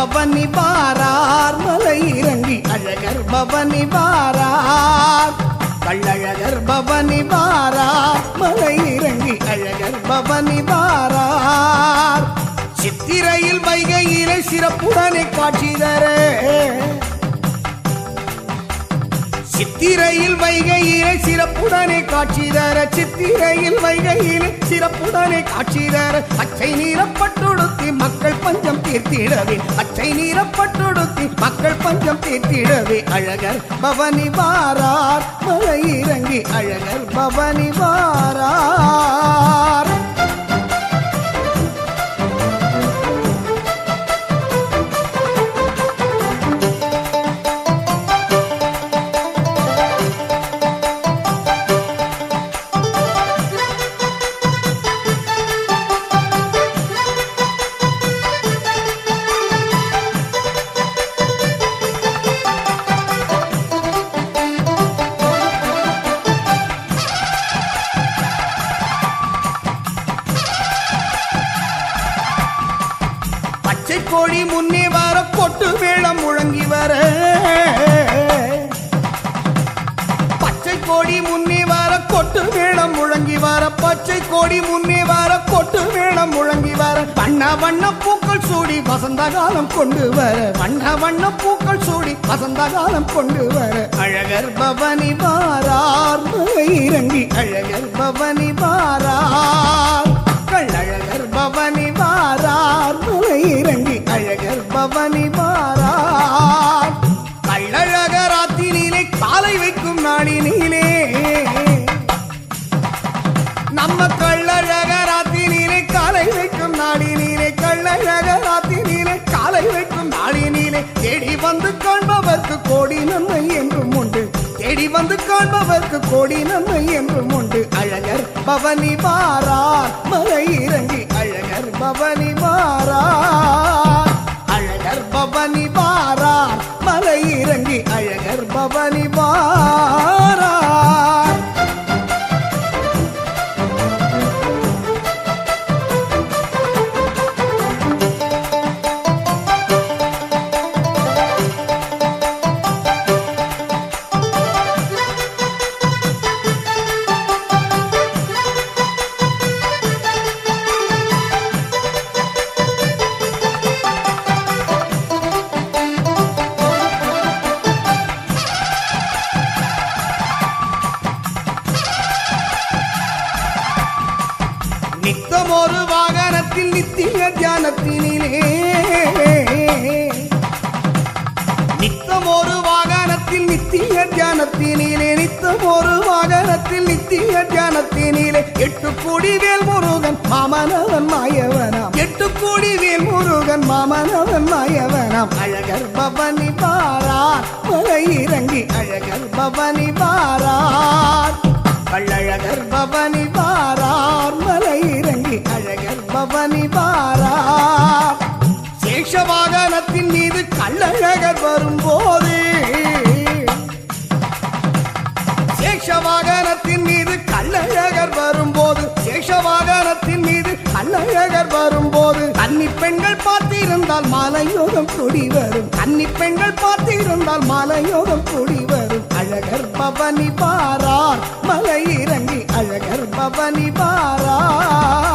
பவனி பாரார் மலை இறங்கி அழகர் பவனி பாரார். கள்ளழகர் பவனி பாரார் மலை இறங்கி அழகர் பவனி பாரார். சித்திரையில் வைகையிலே சிறப்புடனே காட்சி தர. சித்திரையில் வைகையிலே சிறப்புடனே காட்சி தர சித்திரையில் வைகையிலே சிறப்புடனே காட்சி தர. அச்சை நீரப்பட்டுடுத்தி மக்கள் பஞ்சம் தீர்த்திடவே. அச்சை நீரப்பட்டுடுத்தி மக்கள் பஞ்சம் தீர்த்திடவே. அழகர் பவனி வாரார் மலை இறங்கி அழகர் பவனி வாரார். பச்சை கோழி முன்னே வர பொட்டு மேளம் முழங்கி வர. பச்சை கோடி முன்னே வர கொட்டு மேளம் முழங்கி வர. பச்சை கோடி முன்னே வர கொட்டு மேளம் முழங்கி வர. வண்ண வண்ண பூக்கள் சூடி வசந்த காலம் கொண்டு வர. வண்ண வண்ண பூக்கள் சூடி வசந்த காலம் கொண்டு வர. அழகர் பவனி பாரார் இறங்கி. அழகர் பவனி பாரார் கள்ளழகர் பவனி வாரார் முளை இறங்கி அழகர் பவனி வாரார் கள்ளழகர் ஆத்தினிலே காலை வைக்கும் நாளினிலே. நம்ம கள்ளழகர் ஆத்தினிலே காலை வைக்கும் நாளினிலே கள்ளழகர் ஆத்தினிலே காலை வைக்கும் நாளினிலே. தேடி வந்து காண்பவர்க்கு கோடி நன்மை என்றும் உண்டு. தேடி வந்து காண்பவர்க்கு கோடி நன்மை என்றும் உண்டு. அழகர் பவனி வாரார் மலை இறங்கி அழகர் பவனி மாறார் அழகர் பவனி மாறார் மலை இறங்கி அழகர் பவனி மாறார் மாயவனாம் அழகர் பவனி பாரார். மலை இறங்கி அழகர் பவனி பாரார். கள்ளழகர் பவனி பாரார். மலை இறங்கி அழகர் பவனி பாரார். சேஷ வாகனத்தின் மீது கள்ளழகர் வரும்போது சேஷ வாகனத்தின் மீது கள்ளழகர் வரும்போது சேஷவாக வாகனத்தின் வரும்போது கன்னி பெண்கள் பார்த்திருந்தால் மாலையோகம் கூடி வரும். கன்னி பெண்கள் பார்த்திருந்தால் மாலையோகம் கூடி வரும். அழகர் பவனி பாரார் மலை இறங்கி அழகர் பவனி பாரார்.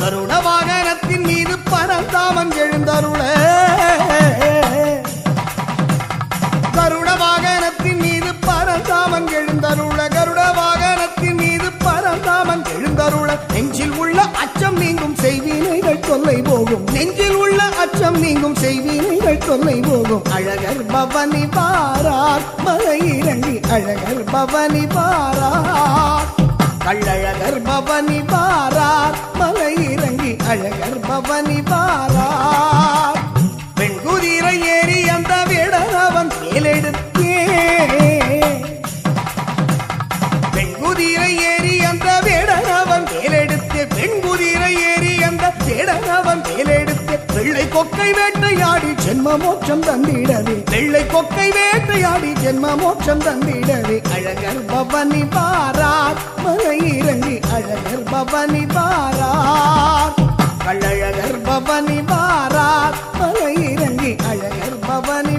கருண வாகனத்தின் மீது பரந்தாமன் எழுந்தருள. கருண வாகனத்தின் மீது பரந்தாமன் எழுந்தருள. கருட வாகனத்தின் மீது பரந்தாமன் எழுந்தருள. நெஞ்சில் உள்ள அச்சம் நீங்கும் செய்வினைகள் தொல்லை போகும். நெஞ்சில் உள்ள அச்சம் நீங்கும் செய்வினைகள் தொல்லை போகும். அழகர் பவனி பாரார் மலை இரண்டி அழகர் பவனி பாரார். கள்ளழகர் பவனி பாரார் மலை இறங்கி அழகர் பவனி பாரார். பெண்குதிரை ஏறி அந்த வேடனவன் மேலெடுத்தே. பெண்குதிரை ஏறி அந்த வேடனவன் மேலெடுத்து. பெண்குதிரை ஏறி அந்த வேடனவன் மேலெடுத்து. வெள்ளை கொக்கை வேட்டு ஜென்ம மோட்சம் தந்திடவே. வெள்ளை கொக்கை வேட்டையாடி ஜென்ம மோட்சம் தந்திடவே. அழகர் பவனி பாரார் மலை இறங்கி அழகர் பவனி பாரார். கள்ளழகர் பவனி பாரார் மலை இறங்கி அழகர் பவனி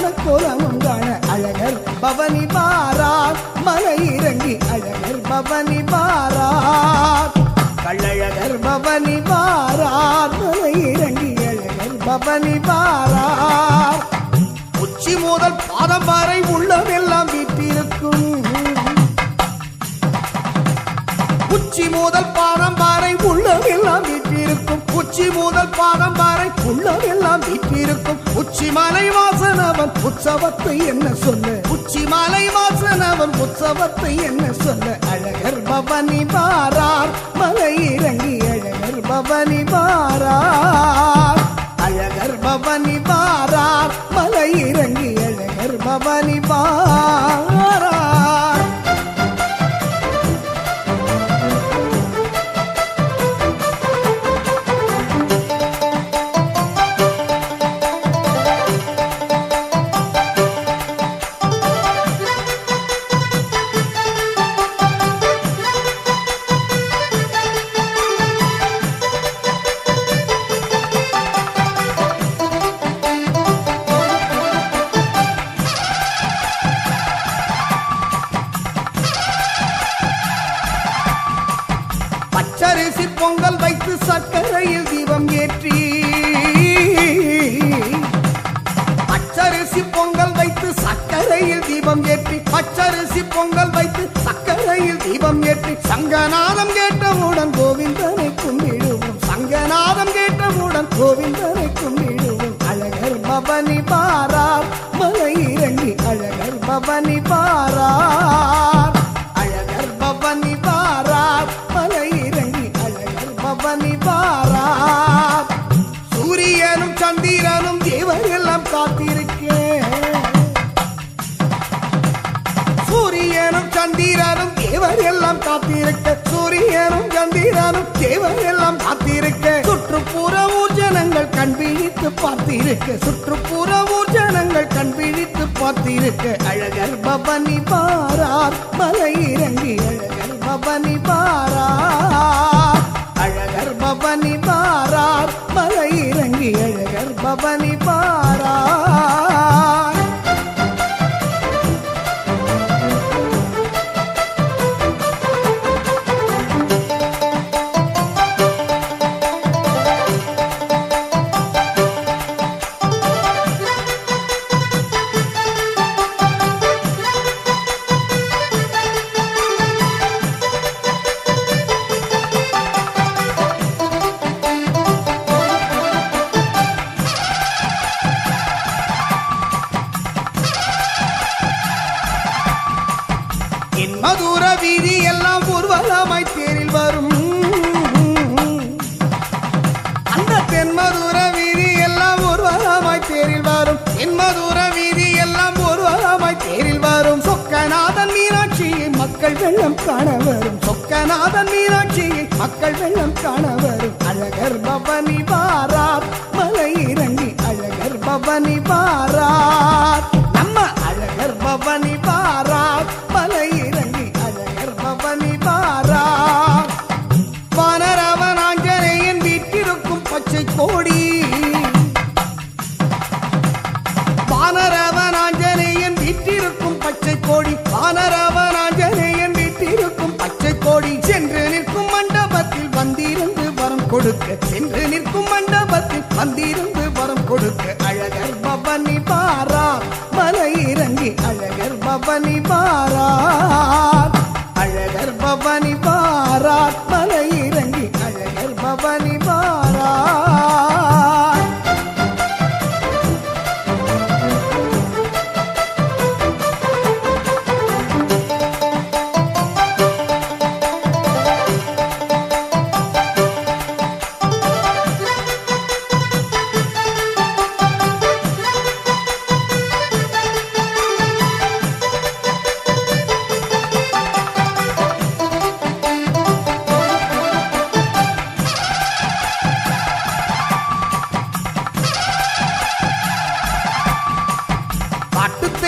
மீனாட்சியின் கல்யாண கோலமும் காண அழகர் பவனி பாரா மலை இறங்கி அழகர் பவனி பாரா. கள்ளழகர் பவனி பாரா மலை இறங்கி அழகர் பவனி பாரா. உச்சி முதல் பாதம் வரை உள்ளமெல்லாம் வீட்டிருக்கும் உச்சி முதல் பாதம் வரை உள்ளமெல்லாம் வீட்டிருக்கும் உச்சி முதல் பாதம் வரை உள்ளமெல்லாம் வீட்டிருக்கும் உச்சி மலை வாசனவன் உற்சவத்தை என்ன சொல்ல? உச்சி மலை வாசனவன் உற்சவத்தை என்ன சொல்ல? அழகர் பவனி பாரார் மலை இறங்கி அழகர் பவனி பாரார் பச்சரிசி பொங்கல் வைத்து சர்க்கரையில் தீபம் ஏற்றி. பச்சரிசி பொங்கல் வைத்து சர்க்கரையில் தீபம் ஏற்றி. பச்சரிசி பொங்கல் வைத்து சர்க்கரையில் தீபம் ஏற்றி. சங்கநாதம் கேட்டவுடன் கோவிந்தனை கும்பிடுவோம். சங்கநாதம் கேட்டவுடன் கோவிந்தனை கும்பிடுவோம். அழகர் பவனி பாரா மலை இறங்கி அழகர் பவனி பாரா. சந்திரனும் தேவர் எல்லாம் காத்திருக்க சூரியனும் சந்திரனும் தேவர் எல்லாம் காத்திருக்க. சுற்றுப்புற ஊர்ஜனங்கள் கண்பிழித்து பார்த்திருக்க சுற்றுப்புற ஊர்ஜனங்கள் கண்பிழித்து பார்த்திருக்க. அழகர் பவனி பாரார் மலை இறங்கி அழகர் பவனி பாரார். அழகர் பவனி பாரார் மலை இறங்கி அழகர் பவனி பாரார். மலையில் மக்கள் வெள்ளம் காண வரும். அழகர் பவனி பாரார் மலை இறங்கி அழகர் பவனி பாரார் பாரார். அழகர் பவனி பாரார்.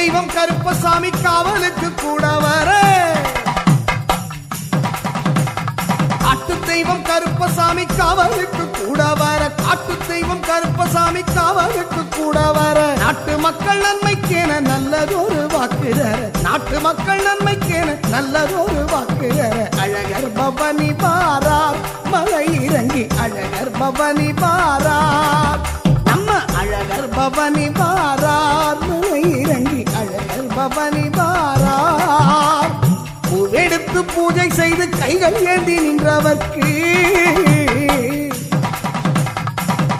தெய்வம் கருப்பசாமி காவலுக்கு கூட வர. காட்டு தெய்வம் கருப்பசாமி காவலுக்கு கூட வர. காட்டு தெய்வம் கருப்பசாமி காவலுக்கு கூட வர. நாட்டு மக்கள் நன்மைக்கேன நல்லதொரு வாக்கு தர. நாட்டு மக்கள் நன்மைக்கேன நல்லதொரு வாக்கு தர. அழகர் பவனி பாரார் மலை இறங்கி அழகர் பவனி பாரார் அழகர் பவனி பாரார் மலை இறங்கி அழகர் பவனி பாரார். பூவெடுத்து பூஜை செய்து கைகள் ஏந்தி நின்றவர்க்கு.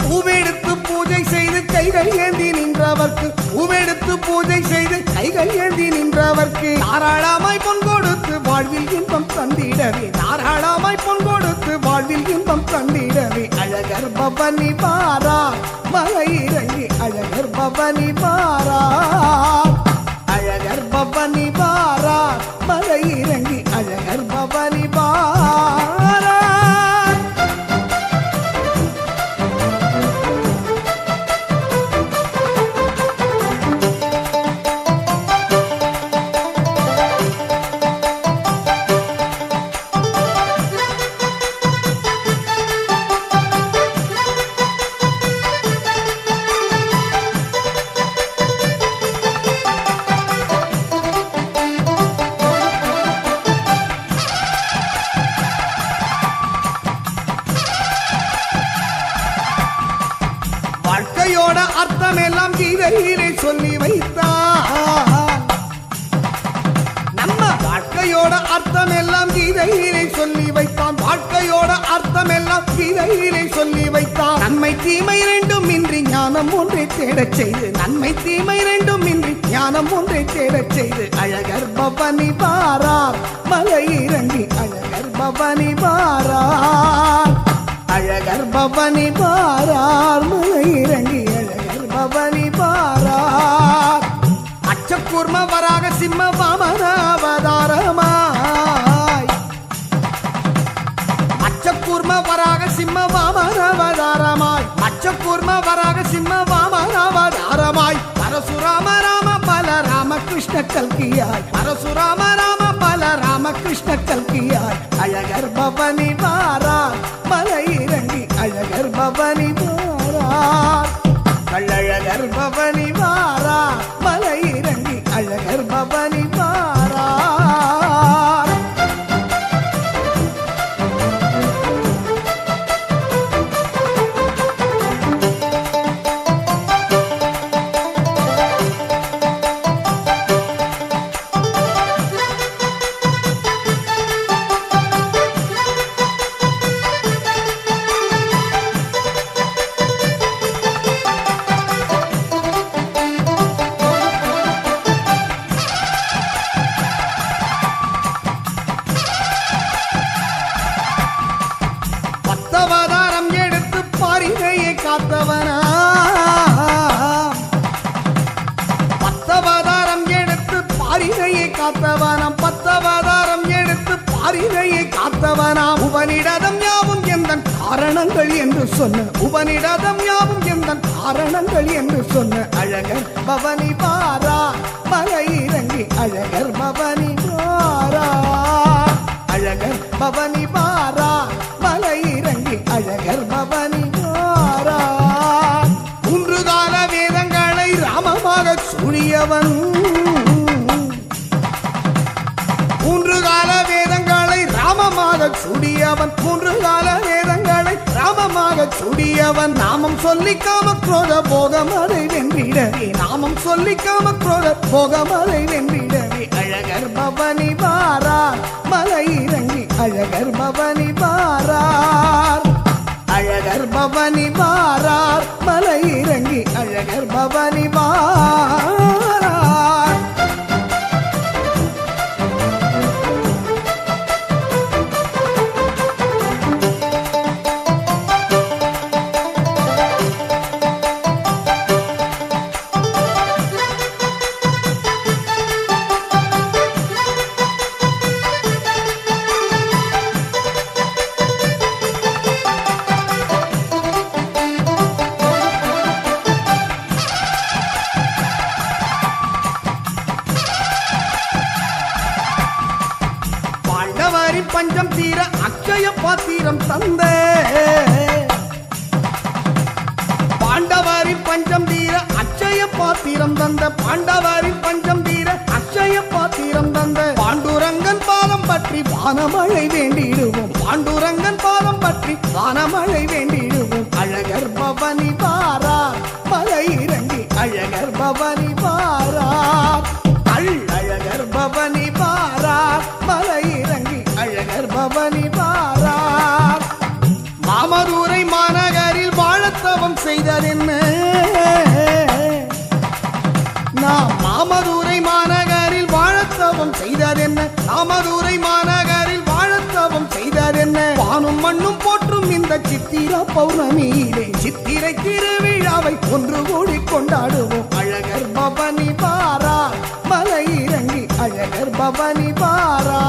பூவெடுத்து பூஜை செய்து கைகள் ஏந்தி நின்றவர்க்கு. பூவெடுத்து பூஜை செய்து கைகள் ஏந்தி நின்றவர்க்கு. தாராளமாய் பொன் கொடுத்து வாழ்வில் இன்பம் தந்திடவே. தாராளமாய் பொன் கொடுத்து வாழ்வில் இன்பம் தந்திடவே. அழகர் பவனி பாரார். மலை இறங்கி அழகர் பவனி மாறா தீமை ரெண்டும் இன்றி ஞானம் ஒன்றை தேடச் செய்து அழகர் பவனி பாரார் மலை இறங்கி அழகர் பவனி பாரார் அழகர் பவனி பாரார் மலை இறங்கி அழகர் பவனி பாரார் அச்சக்கூர்ம வராக சிம்ம வாமன அச்சக்கூர்ம வராக சிம்ம வாமனாவதாரமாய். அச்சக்கூர்ம வராக சிம்ம வாமனாவதாரமாய். அவதாரமாய் பரசுராம ராம பல ராமகிருஷ்ண கல்கியாய் பரசுராம ராம பல ராமகிருஷ்ண கல்கியாய் அழகர் பவனி வாரார் மலை இறங்கி அழகர் பவனி வாரார் கள்ளழகர் பவனி வாரார் மலை அவதாரம் எடுத்து பாரினையை காத்தவனம். உபனிடதம் யாவும் எந்த காரணங்கள் என்று சொன்ன. உபனிடதம் யாவும் எந்த காரணங்கள் என்று சொன்ன. அழகர் பவனி பாரா மலை இறங்கி அழகர் பவனி பாரா. அழகர் பவனி பாரா மலை இறங்கி அழகர் பவனி பாரா. மூன்று கால வேதங்களை ராமமாக சூழியவன் சூடியவன் மூன்று கால வேதங்களை ராமமாக சூடியவன். நாமம் சொல்லி காம குரோத போகமலை வென்றிடவே. நாமம் சொல்லி காம குரோத போகமலை வென்றிடவே. அழகர் பவனி பாரார் மலை இறங்கி அழகர் பவனி பாரார் அழகர் பவனி பாரார் மலை இறங்கி அழகர் பவனி பார் வேண்டிடுவோம் பாதம் பற்றி வானமழை வேண்டிடுவோம். அழகர் பவனி சித்திர பௌர்ணமியிலே சித்திரை திருவிழாவை ஒன்று கூடி கொண்டாடுவோம். அழகர் பவனி பாரா மலை இறங்கி அழகர் பவனி பாரா.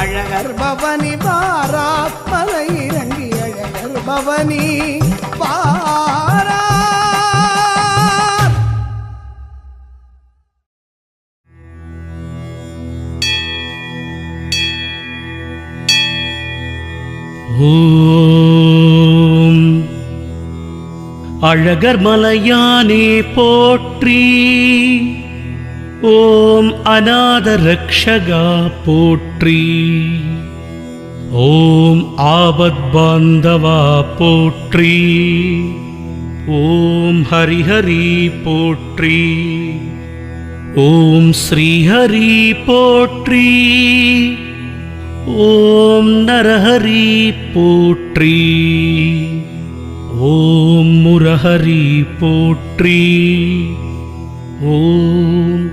அழகர் பவனி பாரா மலை இறங்கி அழகர் பவனி பாரார் ஓம் அழகர் மலையானே போற்றி. ஓம் அநாத ரக்ஷகா போற்றி. ஓம் ஆபத் பாந்தவா போற்றி. ஓம் ஹரிஹரி போற்றி. ஓம் ஸ்ரீஹரி போற்றி. ஓம் நரஹரி போற்றி. ஓம் முரஹரி போற்றி. ஓம்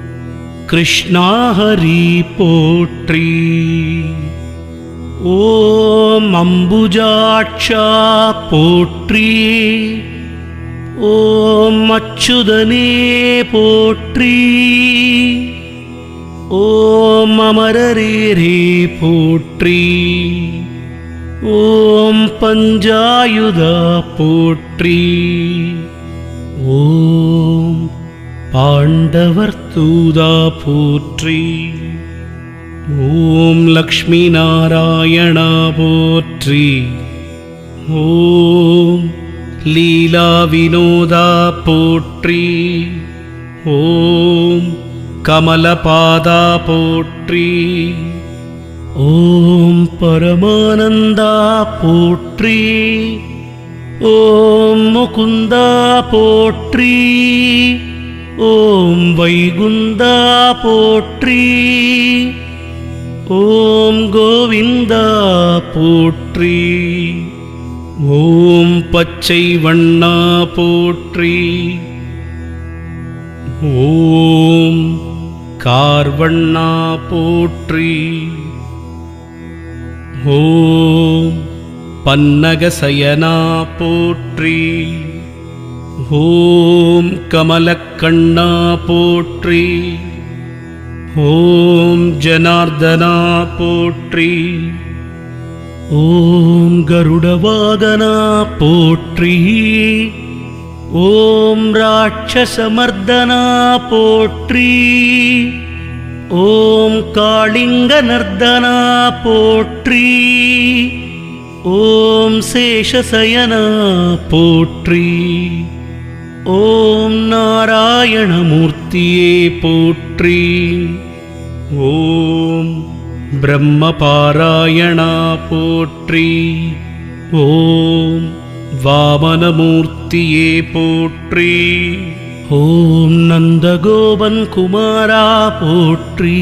கிருஷ்ணாஹரி போற்றி. ஓம் அம்புஜாட்சா போற்றி. ஓம் அச்சுதனே போற்றி. ஓம் அமரரேரே போற்றி. ஓம் பஞ்சாயுதா போற்றி. ஓம் பாண்டவர் தூதா போற்றி. ஓம் லக்ஷ்மி நாராயணா போற்றி. ஓம் லீலா வினோதா போற்றி. ஓம் கமலபாதா போற்றி. ஓம் பரமானந்தா போற்றி. ஓம் முகுந்தா போற்றி. ஓம் வைகுந்தா போற்றி. ஓம் கோவிந்தா போற்றி. ஓம் பச்சை வண்ணா போற்றி. ஓம் கார்வண்ணா போற்றி. ஓம் பன்னகசயனா போற்றி. ஓம் கமலக்கண்ணா போற்றி. ஓம் ஜனார்தனா போற்றி. ஓம் கருடவாதனா போற்றி. ஓம் ராட்சசமர்தனா போற்றி. ஓம் காளிங்க நர்தனா போற்றி. ஓம் சேஷசயனா போற்றி. ஓம் நாராயணமூர்த்தியே போற்றி. ஓம் பிரம்மபாராயணா போற்றி. ஓம் வாமனமூர்த்தியே போற்றி. ஓம் நந்தகோபன் குமாரா போற்றி.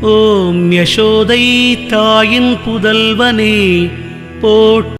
ஓம் யசோதை தாயின் புதல்வனே போற்றி.